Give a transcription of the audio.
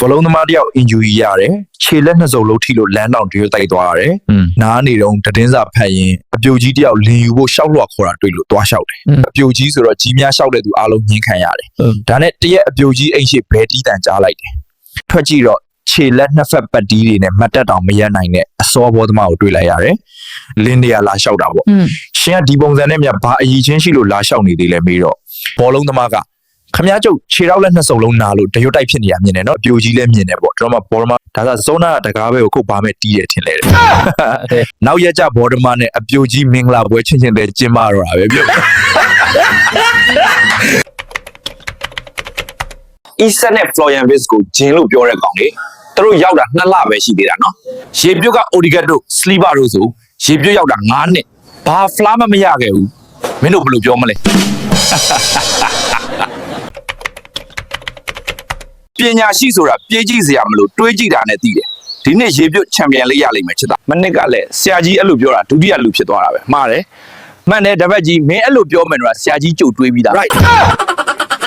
ဗလုံးသမားတယောက် injury ရတယ်ခြေလက်နှစ်စုံလုံးထိလို့လမ်းတောင်တွေးတိုက်သွားရတယ်နားနေတော့တင်းစာဖတ်ရင်အပြိုကြီးတယောက်လင်ယူဖို့ရှောက်လွှာခေါ်တာတွေ့လို့သွားလျှောက်တယ်အပြိုကြီးဆိုတော့ကြီးများလျှောက်တဲ့သူအားလုံးငင်းခံရတယ်ဒါနဲ့တရက်အပြိုကြီးအိမ်ရှိဘဲတီးတန်ကြားလိုက်တယ်ထွက်ကြည့်တော့ခြေလက်နှစ်ဖက်ပတ်တီးတွေနဲ့မတ်တက်တောင်မရက်နိုင်တဲ့အစောဘောသမားကိုတွေ့လိုက်ရတယ်လင်းတွေကလာလျှောက်တာပေါ့ရှင်ကဒီပုံစံနဲ့မြဘာအည်ချင်းရှိလို့လာလျှောက်နေသေးလဲမေးတော့ဘောလုံးသမားက ခမ ्या ကျုပ်ခြေထောက်လက်နှစ်စုံလုံးနာလို့တရွတ်တိုက်ဖြစ်နေရမြင်တယ်နော်အပြိုကြီးလည်းမြင်တယ်ပေါ့ကျွန်တော်မှဘောလုံးမဒါဆိုဇုံနာတကားပဲကိုခုတ်ပါမဲ့တီးတယ်ထင်လေတယ်နောက်ရက်ကျဘောဓမာနဲ့အပြိုကြီးမင်္ဂလာပွဲချင်းချင်းတဲ့ကျင်းမတော့တာပဲပြော Eason နဲ့ Florian Wirtz ကိုဂျင်းလို့ပြောတဲ့ကောင်လေသူတို့ရောက်တာ2လပဲရှိသေးတာနော်ရေပြုတ်က Odegaard တို့ Sliver တို့ဆိုရေပြုတ်ရောက်တာ9နှစ်ဘာဖလားမမရခဲ့ဘူးမင်းတို့ဘယ်လိုပြောမလဲ ပညာရှိဆိုတာပြေးကြည့်စရာမလိုတွေးကြည့်တာနဲ့သိတယ်ဒီနေ့ရေပြုတ်ချန်ပီယံလေးရလိမ့်မယ်ချစ်တာမနစ်ကလည်းဆရာကြီးအဲ့လိုပြောတာဒုတိယလူဖြစ်သွားတာပဲမှားတယ်မှန်တယ်တပတ်ကြီးမင်းအဲ့လိုပြောမယ်တော့ဆရာကြီးကြုတ်တွေးပြီးသား right